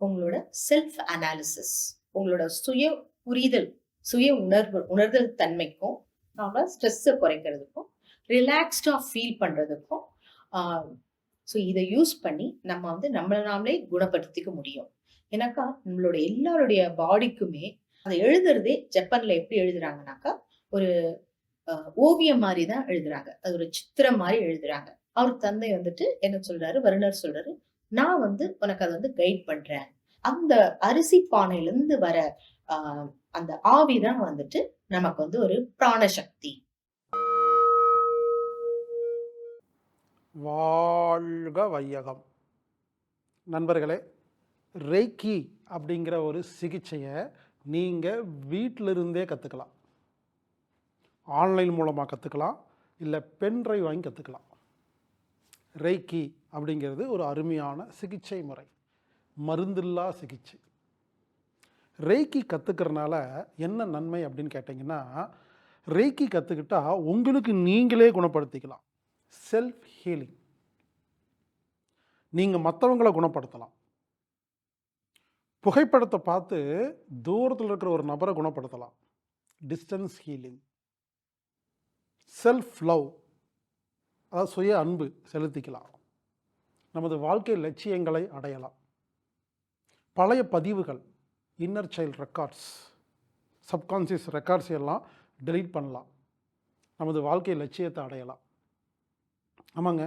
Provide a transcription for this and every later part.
உங்களோட self analysis உங்களோட சுய புரிதல் சுய உணர்வு உணர்தல் தன்மைக்கும் நம்ம ஸ்ட்ரெஸ்ஸை குறைக்கிறதுக்கும் ரிலாக்ஸ்டாக ஃபீல் பண்ணுறதுக்கும் ஸோ இதை யூஸ் பண்ணி நம்ம வந்து நம்மளை நாமளே குணப்படுத்திக்க முடியும். ஏன்னாக்கா நம்மளோட எல்லாருடைய பாடிக்குமே அதை எழுதுறதே ஜப்பானில் எப்படி எழுதுறாங்கனாக்கா ஒரு ஓவியம் மாதிரி தான் எழுதுறாங்க. அது ஒரு சித்திரம் மாதிரி எழுதுறாங்க. அவர் தந்தை வந்துட்டு என்ன சொல்றாரு? வருணர் சொல்றாரு. நான் வந்து உனக்கு அதை வந்து கைட் பண்றேன். அந்த அரிசி பானையிலிருந்து வர அந்த ஆவி தான் வந்துட்டு நமக்கு வந்து ஒரு பிராணசக்தி. வாழ்க வையகம். நண்பர்களே ரெய்கி அப்படிங்கிற ஒரு சிகிச்சையை நீங்கள் வீட்டிலிருந்தே கற்றுக்கலாம் ஆன்லைன் மூலமாக கற்றுக்கலாம் இல்லை பென்ட்ரைவ் வாங்கி கற்றுக்கலாம் ரெய்கி அப்படிங்கிறது ஒரு அருமையான சிகிச்சை முறை. மருந்தில்லா சிகிச்சை. ரேக்கி கற்றுக்கிறனால என்ன நன்மை அப்படின்னு கேட்டிங்கன்னா ரேக்கி கற்றுக்கிட்டா உங்களுக்கு நீங்களே குணப்படுத்திக்கலாம். செல்ஃப் ஹீலிங் நீங்கள் மற்றவங்களை குணப்படுத்தலாம். புகைப்படத்தை பார்த்து தூரத்தில் இருக்கிற ஒரு நபரை குணப்படுத்தலாம். டிஸ்டன்ஸ் ஹீலிங் செல்ஃப் லவ் அதாவது சுய அன்பு செலுத்திக்கலாம். நமது வாழ்க்கை லட்சியங்களை அடையலாம். பழைய பதிவுகள் inner child records subconscious records எல்லாம் டெலீட் பண்ணலாம். நமது வாழ்க்கை லட்சியத்தை அடையலாம். ஆமாங்க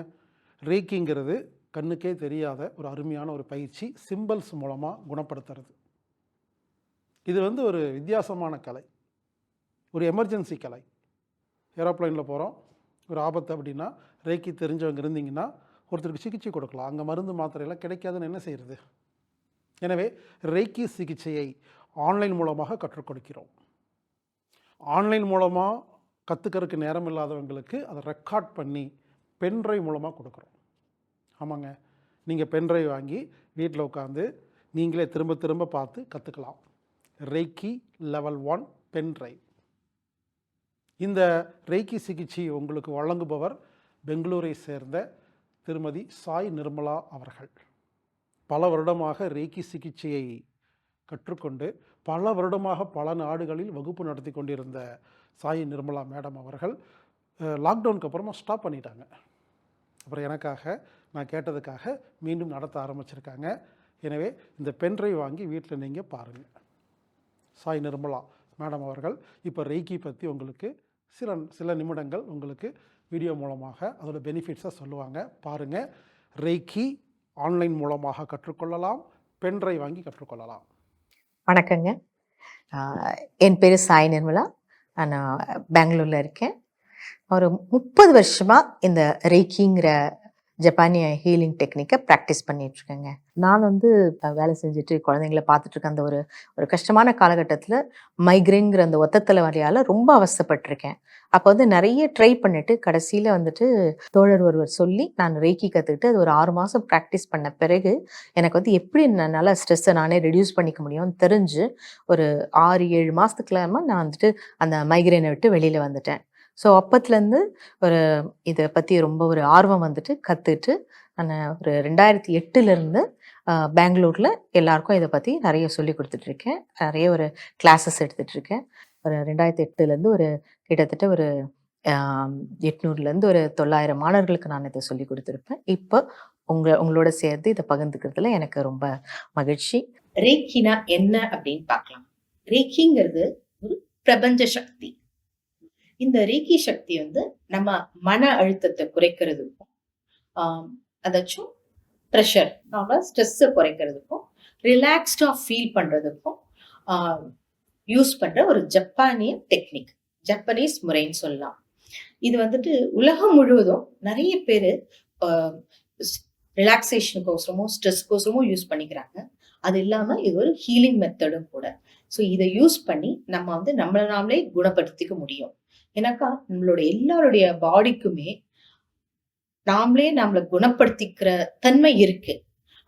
ரேக்கிங்கிறது கண்ணுக்கே தெரியாத ஒரு அருமையான ஒரு பயிற்சி சிம்பிள்ஸ் மூலமாக குணப்படுத்துறது. இது வந்து ஒரு வித்தியாசமான கலை. ஒரு எமர்ஜென்சி கலை. ஏரோப்ளைனில் போகிறோம் ஒரு ஆபத்து அப்படின்னா ரேக்கி தெரிஞ்சவங்க இருந்தீங்கன்னா ஒருத்தருக்கு சிகிச்சை கொடுக்கலாம். அங்கே மருந்து மாத்திரையெல்லாம் கிடைக்காதுன்னு என்ன செய்கிறது எனவே ரெய்க்கி சிகிச்சையை ஆன்லைன் மூலமாக கற்றுக் கொடுக்கிறோம். ஆன்லைன் மூலமாக கற்றுக்கிறதுக்கு நேரம் இல்லாதவங்களுக்கு அதை ரெக்கார்ட் பண்ணி பென்ட்ரைவ் மூலமாக கொடுக்குறோம். ஆமாங்க. நீங்கள் பென்ட்ரைவ் வாங்கி வீட்டில் உட்காந்து நீங்களே திரும்ப திரும்ப பார்த்து கற்றுக்கலாம் ரெய்கி லெவல் ஒன் பென்ட்ரைவ் இந்த ரெய்கி சிகிச்சை உங்களுக்கு வழங்குபவர் பெங்களூரை சேர்ந்த திருமதி சாய் நிர்மலா அவர்கள். பல வருடமாக ரேக்கி சிகிச்சையை கற்றுக்கொண்டு பல வருடமாக பல நாடுகளில் வகுப்பு நடத்தி கொண்டிருந்த சாய் நிர்மலா மேடம் அவர்கள் லாக்டவுனுக்கு அப்புறமா ஸ்டாப் பண்ணிட்டாங்க. அப்புறம் எனக்காக நான் கேட்டதுக்காக மீண்டும் நடத்த ஆரம்பிச்சிருக்காங்க. எனவே இந்த பென்ட்ரைவ் வாங்கி வீட்டில் நீங்கள் பாருங்கள் சாய் நிர்மலா மேடம் அவர்கள் இப்போ ரெய்கி பற்றி உங்களுக்கு சில சில நிமிடங்கள் உங்களுக்கு வீடியோ மூலமாக அதோட பெனிஃபிட்ஸை சொல்லுவாங்க. பாருங்கள் ரெய்கி ஆன்லைன் மூலமாக கற்றுக்கொள்ளலாம். பென்ட்ரைவ் வாங்கி கற்றுக்கொள்ளலாம். வணக்கங்க. என் பேர் சாய் நிர்மலா. நான் பெங்களூரில் இருக்கேன். ஒரு முப்பது வருஷமாக இந்த ரெய்கிங்கிற ஜப்பானிய ஹீலிங் டெக்னிக்கை ப்ராக்டிஸ் பண்ணிகிட்ருக்கேங்க நான் வந்து இப்போ வேலை செஞ்சுட்டு குழந்தைங்கள பார்த்துட்ருக்கேன் அந்த ஒரு ஒரு கஷ்டமான காலகட்டத்தில் மைக்ரேன்ங்கிற அந்த ஒத்தத்தலை வழியால் ரொம்ப அவசப்பட்டிருக்கேன் அப்போ வந்து நிறைய ட்ரை பண்ணிவிட்டு கடைசியில் வந்துட்டு தோழர் ஒருவர் சொல்லி நான் ரேக்கி கற்றுக்கிட்டு அது ஒரு ஆறு மாதம் ப்ராக்டிஸ் பண்ண பிறகு எனக்கு வந்து எப்படி என்னால் ஸ்ட்ரெஸ்ஸை நானே ரெடியூஸ் பண்ணிக்க முடியும்னு தெரிஞ்சு ஒரு ஆறு ஏழு மாதத்துக்குள்ளாமல் நான் வந்துட்டு அந்த மைக்ரேனை விட்டு வெளியில் வந்துட்டேன். ஸோ அப்பத்துலேருந்து ஒரு இதை பற்றி ரொம்ப ஒரு ஆர்வம் வந்துட்டு கற்றுட்டு நான் ஒரு ரெண்டாயிரத்தி எட்டுலேருந்து பெங்களூரில் எல்லாருக்கும் இதை பற்றி நிறைய சொல்லி கொடுத்துட்ருக்கேன். நிறைய ஒரு கிளாஸஸ் எடுத்துட்ருக்கேன். ஒரு ரெண்டாயிரத்தி எட்டுலேருந்து ஒரு கிட்டத்தட்ட ஒரு எட்நூறுலேருந்து ஒரு தொள்ளாயிரம் மாணவர்களுக்கு நான் இதை சொல்லி கொடுத்துருப்பேன். இப்போ உங்களை உங்களோட சேர்ந்து இதை பகிர்ந்துக்கிறதுல எனக்கு ரொம்ப மகிழ்ச்சி. ரேக்கினா என்ன அப்படின்னு பார்க்கலாம். ரேக்கிங்கிறது ஒரு பிரபஞ்ச சக்தி. இந்த ரீகி சக்தி வந்து நம்ம மன அழுத்தத்தை குறைக்கிறதுக்கும் அதாச்சும் ப்ரெஷர் நாம ஸ்ட்ரெஸ்ஸை குறைக்கிறதுக்கும் ரிலாக்ஸ்டாக ஃபீல் பண்ணுறதுக்கும் யூஸ் பண்ணுற ஒரு ஜப்பானிய டெக்னிக் ஜப்பனீஸ் முறைன்னு சொல்லலாம். இது வந்துட்டு உலகம் முழுவதும் நிறைய பேர் ரிலாக்ஸேஷனுக்கோசரமும் ஸ்ட்ரெஸ்க்கோசரமும் யூஸ் பண்ணிக்கிறாங்க. அது இல்லாமல் இது ஒரு ஹீலிங் மெத்தடும் கூட. ஸோ இதை யூஸ் பண்ணி நம்ம வந்து நம்மளை நாமளே குணப்படுத்திக்க முடியும். ஏன்னாக்கா நம்மளோட எல்லாருடைய பாடிக்குமே நாமளே நம்மளை குணப்படுத்திக்கிற தன்மை இருக்கு.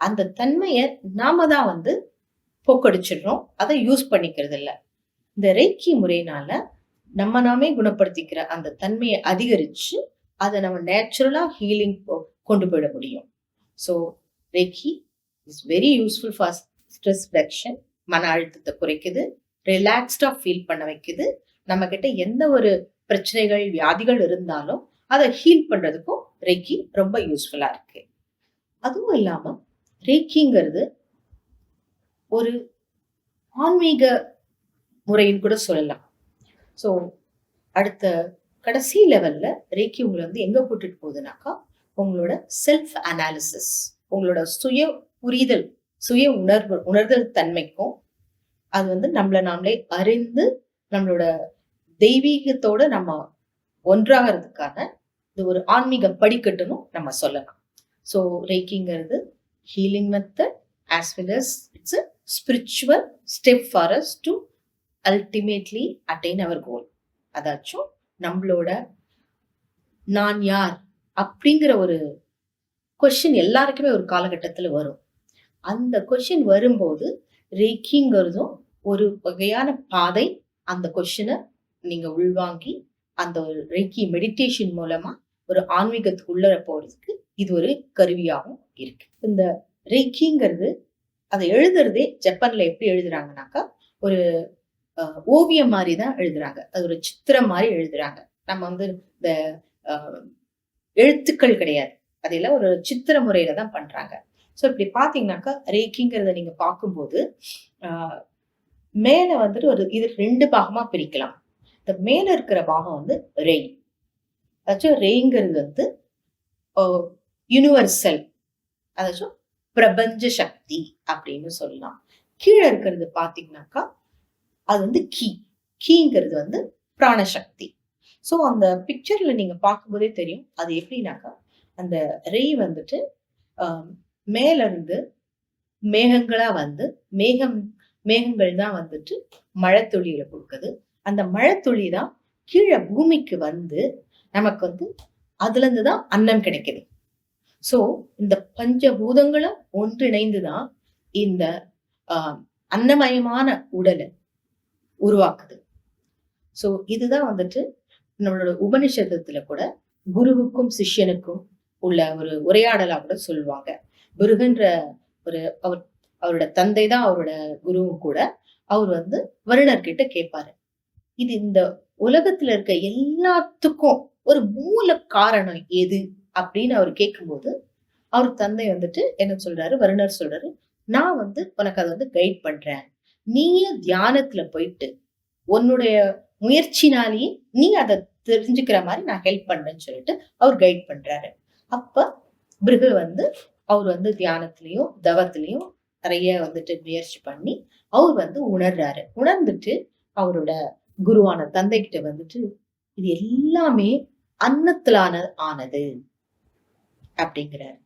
அந்த தன்மையை நாம தான் வந்து போக்கடிச்சிடுறோம். அதை யூஸ் பண்ணிக்கிறது இல்லை இந்த ரெய்கி முறையினால நம்ம நாமே குணப்படுத்திக்கிற அந்த தன்மையை அதிகரிச்சு அதை நம்ம நேச்சுரலா ஹீலிங் கொண்டு போயிட முடியும். So reiki is very useful for stress reduction மன அழுத்தத்தை குறைக்குது ரிலாக்ஸ்டா ஃபீல் பண்ண வைக்குது. நம்ம கிட்ட எந்த ஒரு பிரச்சனைகள் வியாதிகள் இருந்தாலும் அதை ஹீல் பண்றதுக்கும் ரேக்கி ரொம்ப யூஸ்ஃபுல்லா இருக்கு. அதுவும் இல்லாம ரேக்கிங்கிறது ஒரு ஆன்மீக முறைன்னு கூட சொல்லலாம். ஸோ அடுத்த கடைசி லெவல்ல ரேக்கி உங்களை வந்து எங்க கூட்டிட்டு போகுதுனாக்கா உங்களோட செல்ஃப் அனாலிசிஸ் உங்களோட சுய புரிதல் சுய உணர்வு உணர்தல் தன்மைக்கும் அது வந்து நம்மளை நாமளே அறிந்து நம்மளோட தெய்வீகத்தோட நம்ம ஒன்றாகிறதுக்கான இது ஒரு ஆன்மீக படிக்கட்டுன்னு நம்ம சொல்லலாம். So ரேக்கிங்கிறது healing method as well as it's a spiritual step for us to ultimately attain our goal அதாச்சும் நம்மளோட நான் யார் அப்படிங்கிற ஒரு கொஷின் எல்லாருக்குமே ஒரு காலகட்டத்தில் வரும். அந்த கொஷின் வரும்போது ரேக்கிங்கிறதும் ஒரு வகையான பாதை அந்த கொஷினை நீங்க உள்வாங்கி அந்த ஒரு ரெக்கி மெடிடேஷன் மூலமா ஒரு ஆன்மீகத்துக்கு உள்ள போறதுக்கு இது ஒரு கருவியாகவும் இருக்கு. இந்த ரேக்கிங்கிறது அதை எழுதுறதே ஜப்பான்ல எப்படி எழுதுறாங்கனாக்கா ஒரு அஹ், ஓவியம் மாதிரி தான் எழுதுறாங்க. அது ஒரு சித்திரம் மாதிரி எழுதுறாங்க. நம்ம வந்து இந்த எழுத்துக்கள் கிடையாது. அதெல்லாம் ஒரு சித்திர முறையில தான் பண்றாங்க. ஸோ இப்படி பார்த்தீங்கன்னாக்கா ரேக்கிங்கிறத நீங்க பார்க்கும்போது ஆஹ், மேல வந்துட்டு ஒரு இது ரெண்டு பாகமா பிரிக்கலாம். மேல இருக்கிற பாகம் வந்து ரெய் அதாச்சும் ரெய்ங்கிறது வந்து யூனிவர்சல் அதாச்சும் பிரபஞ்ச சக்தி அப்படின்னு சொல்லலாம். கீழே இருக்கிறது பார்த்தீங்கன்னாக்கா அது வந்து கீ கீங்கிறது வந்து பிராணசக்தி. ஸோ அந்த பிக்சர்ல நீங்க பார்க்கும்போதே தெரியும் அது எப்படின்னாக்கா அந்த ரெய் வந்துட்டு மேலிருந்து மேகங்களா வந்து மேகம் மேகங்கள் தான் வந்துட்டு மழை துளிகளை கொடுக்குது. அந்த மழை துளி தான் கீழே பூமிக்கு வந்து நமக்கு வந்து அதுலேருந்து தான் அன்னம் கிடைக்குது. சோ இந்த பஞ்சபூதங்களும் ஒன்றிணைந்து தான் இந்த ஆஹ், அன்னமயமான உடலை உருவாக்குது. சோ இதுதான் வந்துட்டு நம்மளோட உபனிஷதத்துல கூட குருவுக்கும் சிஷ்யனுக்கும் உள்ள ஒரு உரையாடலா கூட சொல்லுவாங்க. குருகன்ற ஒரு அவர் அவரோட தந்தை தான் அவரோட குருவும் கூட அவர் வந்து வருணர்கிட்ட கேட்பாரு இது இந்த உலகத்துல இருக்க எல்லாத்துக்கும் ஒரு மூல காரணம் எது அப்படின்னு அவர் கேட்கும்போது அவர் தந்தை வந்துட்டு என்ன சொல்றாரு? வருணர் சொல்றாரு நான் வந்து உனக்கு அதை வந்து கைட் பண்றேன். நீயே தியானத்துல போயிட்டு உன்னுடைய முயற்சினாலேயே நீ அதை தெரிஞ்சுக்கிற மாதிரி நான் ஹெல்ப் பண்றேன்னு சொல்லிட்டு அவர் கைட் பண்றாரு. அப்ப பிருகு வந்து அவர் வந்து தியானத்திலையும் தவத்திலையும் நிறைய வந்துட்டு முயற்சி பண்ணி அவர் வந்து உணர்றாரு. உணர்ந்துட்டு அவரோட குருவான தந்தை கிட்ட வந்துட்டு இது எல்லாமே அன்னத்திலான ஆனது அப்படிங்கிறார்.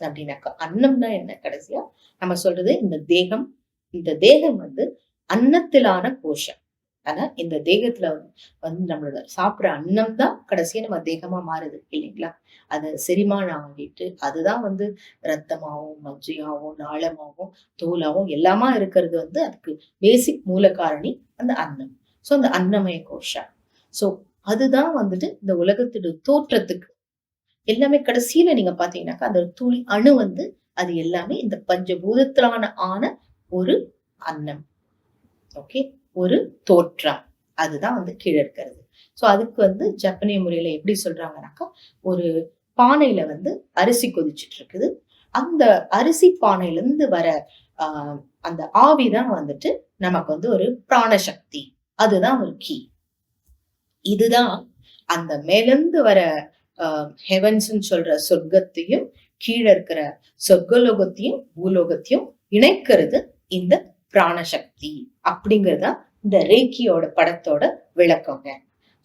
அப்படின்னாக்கா அன்னம்னா என்ன கடைசியா? நம்ம சொல்றது இந்த தேகம் இந்த தேகம் வந்து அன்னத்திலான கோஷம் ஆனா இந்த தேகத்துல வந்து நம்மளோட சாப்பிடுற அன்னம் தான் கடைசியா நம்ம தேகமா மாறுது இல்லைங்களா? அது செரிமானம் ஆகிட்டு அதுதான் வந்து ரத்தமாகவும் மஜ்ஜையாகவும் நாளமாகவும் தோலாவும் எல்லாமா இருக்கிறது வந்து அதுக்கு பேசிக் மூல காரணி அந்த அன்னம். ஸோ அந்த அன்னமய கோஷம். ஸோ அதுதான் வந்துட்டு இந்த உலகத்தோட தோற்றத்துக்கு. எல்லாமே கடைசியில நீங்க பாத்தீங்கன்னாக்கா அந்த துளி அணு வந்து அது எல்லாமே இந்த பஞ்சபூதத்திலான ஆன ஒரு அன்னம். ஓகே ஒரு தோற்றம். அதுதான் வந்து கீழே இருக்கிறது. ஸோ அதுக்கு வந்து ஜப்பனிய முறையில எப்படி சொல்றாங்கனாக்கா ஒரு பானையில வந்து அரிசி கொதிச்சிட்டு இருக்குது. அந்த அரிசி பானையில இருந்து வர ஆஹ் அந்த ஆவி தான் வந்துட்டு நமக்கு வந்து ஒரு பிராணசக்தி. அதுதான் ஒரு கீ இதுதான் அந்த மேலிருந்து வர ஹெவன்ஸ் சொல்ற சொர்க்கத்தையும் கீழே இருக்கிற சொர்க்கலோகத்தையும் பூலோகத்தையும் இணைக்கிறது இந்த பிராணசக்தி அப்படிங்கறதா இந்த ரேக்கியோட படத்தோட விளக்கங்க.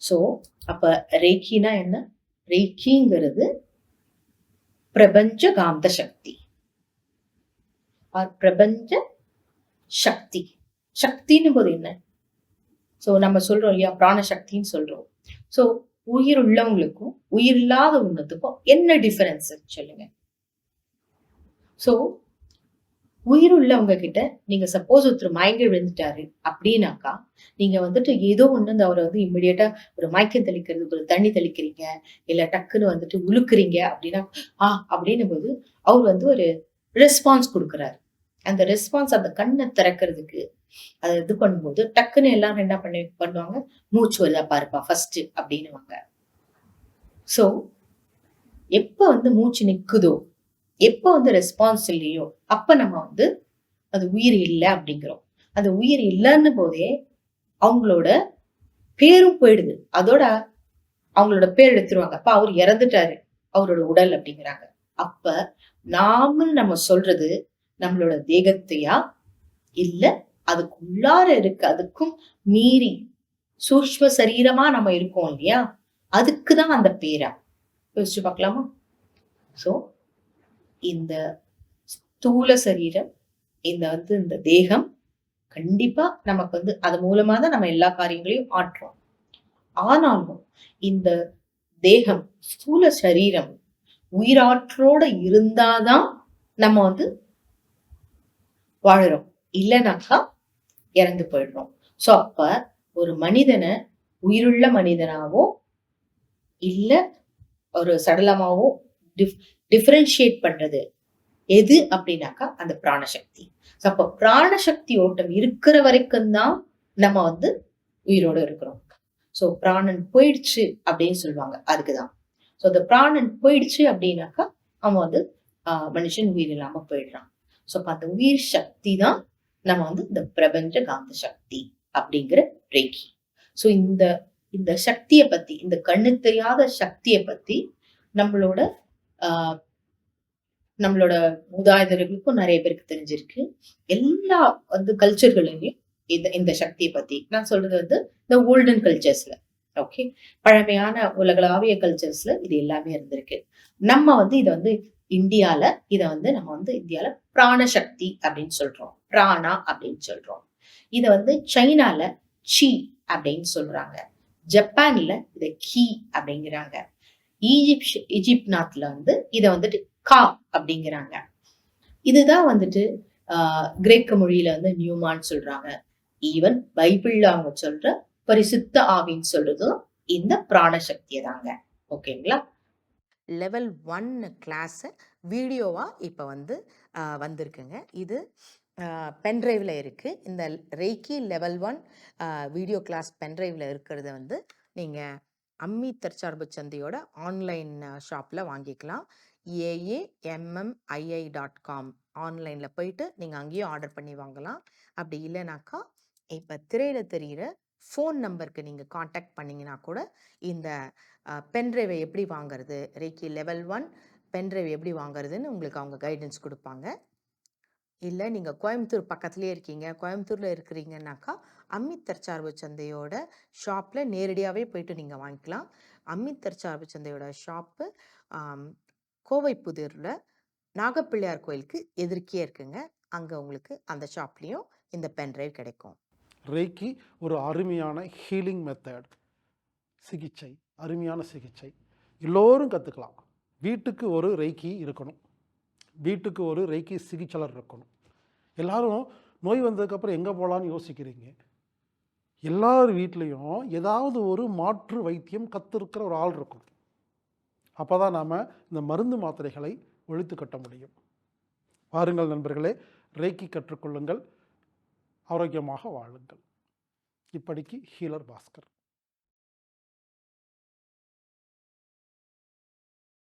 சோ அப்ப ரேக்கினா என்ன? ரேக்கிங்கிறது பிரபஞ்ச காந்த சக்தி பிரபஞ்ச சக்தி. சக்தின்னு போது என்ன? ஸோ நம்ம சொல்றோம் இல்லையா பிராணசக்தின்னு சொல்றோம். ஸோ உயிர் உள்ளவங்களுக்கும் உயிர் இல்லாத ஒன்றுத்துக்கும் என்ன டிஃபரன்ஸ் சொல்லுங்க. ஸோ உயிர் உள்ளவங்க கிட்ட நீங்க சப்போஸ் ஒருத்தர் மயங்கி விழுந்துட்டாரு அப்படின்னாக்கா நீங்க வந்துட்டு ஏதோ ஒண்ணு இந்த அவரை வந்து இமிடியேட்டா ஒரு மயக்கம் தெளிக்கிறதுக்கு ஒரு தண்ணி தெளிக்கிறீங்க இல்ல டக்குன்னு வந்துட்டு உழுக்குறீங்க அப்படின்னா ஆ அப்படின்னும் போது அவர் வந்து ஒரு ரெஸ்பான்ஸ் கொடுக்குறாரு. அந்த ரெஸ்பான்ஸ் அந்த கண்ணை திறக்கிறதுக்கு அதை இது பண்ணும்போது டக்குன்னு எல்லாரும் என்ன பண்ணி பண்ணுவாங்க? மூச்சு வருதா பாருப்பா ஃபர்ஸ்ட் அப்படின்னுவாங்க. ஸோ எப்போ வந்து மூச்சு நிக்குதோ எப்போ வந்து ரெஸ்பான்ஸ் இல்லையோ அப்ப நம்ம வந்து அது உயிர் இல்லை அப்படிங்கிறோம். அந்த உயிர் இல்லைன்னு போதே அவங்களோட பேரும் போயிடுது. அதோட அவங்களோட பேர் எடுத்துருவாங்க. அப்ப அவர் இறந்துட்டாரு. அவரோட உடல் அப்படிங்கிறாங்க. அப்ப நாமும் நம்ம சொல்றது நம்மளோட தேகத்தையா? இல்ல அதுக்குள்ளார இருக்கு அதுக்கும் மீறி சூக்ம சரீரமா நம்ம இருக்கோம் இல்லையா? அதுக்குதான் அந்த பேரா. யோசிச்சு பார்க்கலாமா? சோ இந்த ஸ்தூல சரீரம் இந்த வந்து இந்த தேகம் கண்டிப்பா நமக்கு வந்து அது மூலமா தான் நம்ம எல்லா காரியங்களையும் ஆற்றோம் ஆனாலும் இந்த தேகம் ஸ்தூல சரீரம் உயிராற்றோட இருந்தாதான் நம்ம வந்து வாழுறோம். இல்லைனாக்கா இறந்து போயிடுறோம். சோ அப்ப ஒரு மனிதனை உயிருள்ள மனிதனாவோ இல்ல ஒரு சடலமாவோ டிஃப் டிஃபரன்ஷியேட் பண்றது எது அப்படின்னாக்கா அந்த பிராணசக்தி. So, அப்ப பிராணசக்தி ஓட்டம் இருக்கிற வரைக்கும் தான் நம்ம வந்து உயிரோட இருக்கிறோம். சோ பிராணன் போயிடுச்சு அப்படின்னு சொல்லுவாங்க. அதுக்குதான். சோ அந்த பிராணன் போயிடுச்சு அப்படின்னாக்கா அவன் வந்து ஆஹ், மனுஷன் உயிர் இல்லாம போயிடுறான். ஸோ அந்த உயிர் சக்தி தான் நம்ம வந்து இந்த பிரபஞ்ச காந்த சக்தி அப்படிங்கிற ரேக்கி சோ இந்த இந்த சக்தியை பத்தி இந்த கண்ணு தெரியாத சக்தியை பத்தி நம்மளோட ஆஹ், நம்மளோட மூதாதையர்களுக்கும் நிறைய பேருக்கு தெரிஞ்சிருக்கு. எல்லா வந்து கல்ச்சர்களையும் இந்த இந்த சக்தியை பத்தி. நான் சொல்றது வந்து இந்த ஓல்டன் கல்ச்சர்ஸ்ல ஓகே பழமையான உலகளாவிய கல்ச்சர்ஸ்ல இது எல்லாமே இருந்திருக்கு. நம்ம வந்து இதை வந்து இந்தியால இதை வந்து நம்ம வந்து இந்தியால பிராணசக்தி அப்படின்னு சொல்றோம். பிராணா அப்படின்னு சொல்றோம். இதை வந்து சைனால சி அப்படின்னு சொல்றாங்க. ஜப்பான்ல இதை கீ அப்படிங்கிறாங்க. ஈஜிப்ட் ஈஜிப்ட் நாட்டுல வந்து இதை வந்துட்டு கா அப்படிங்கிறாங்க. இதுதான் வந்துட்டு ஆஹ், கிரேக்க மொழியில வந்து நியூமான்னு சொல்றாங்க. ஈவன் பைபிள்ல அவங்க சொல்ற பரிசுத்த ஆவின்னு சொல்றதும் இந்த பிராணசக்தியை தாங்க ஓகேங்களா? லெவல் ஒன் கிளாஸு வீடியோவாக இப்போ வந்து வந்திருக்குங்க. இது பென்ட்ரைவில் இருக்குது இந்த reiki level one video class பென்ட்ரைவில் இருக்கிறத வந்து நீங்கள் அம்மி தற்சார்பு சந்தையோட ஆன்லைன் ஷாப்பில் வாங்கிக்கலாம். ஏஏஎம்எம்ஐஐ டாட் காம் ஆன்லைனில் போயிட்டு நீங்கள் அங்கேயும் ஆர்டர் பண்ணி வாங்கலாம். அப்படி இல்லைனாக்கா இப்போ திரையில் தெரிகிற ஃபோன் நம்பருக்கு நீங்கள் காண்டாக்ட் பண்ணிங்கன்னா கூட இந்த பென்ட்ரைவை எப்படி வாங்குறது? ரேக்கி லெவல் ஒன் பென்ட்ரைவ் எப்படி வாங்குறதுன்னு உங்களுக்கு அவங்க கைடன்ஸ் கொடுப்பாங்க. இல்லை நீங்கள் கோயம்புத்தூர் பக்கத்துலேயே இருக்கீங்க கோயம்புத்தூரில் இருக்கிறீங்கன்னாக்கா அம்மித் தற்சார்பு சந்தையோட ஷாப்பில் நேரடியாகவே போயிட்டு நீங்கள் வாங்கிக்கலாம். அம்மித் தற்சார்பு சந்தையோட ஷாப்பு கோவை புதூரில் நாகப்பிள்ளையார் கோயிலுக்கு எதிர்க்கே இருக்குங்க. அங்கே உங்களுக்கு அந்த ஷாப்லேயும் இந்த பென்ட்ரைவ் கிடைக்கும். ரேக்கி ஒரு அருமையான ஹீலிங் மெத்தட் சிகிச்சை அருமையான சிகிச்சை. எல்லோரும் கற்றுக்கலாம் வீட்டுக்கு ஒரு ரெய்க்கி இருக்கணும். வீட்டுக்கு ஒரு ரெய்க்கி சிகிச்சையாளர் இருக்கணும். எல்லோரும் நோய் வந்ததுக்கப்புறம் எங்கே போகலான்னு யோசிக்கிறீங்க? எல்லார் வீட்லேயும் ஏதாவது ஒரு மாற்று வைத்தியம் கற்றுருக்கிற ஒரு ஆள் இருக்கும். அப்போ தான் நாம் இந்த மருந்து மாத்திரைகளை ஒழித்து கட்ட முடியும். வாருங்கள் நண்பர்களே ரேக்கி கற்றுக்கொள்ளுங்கள். ஆரோக்கியமாக வாழுங்கள். இப்படிக்கு ஹீலர் பாஸ்கர்.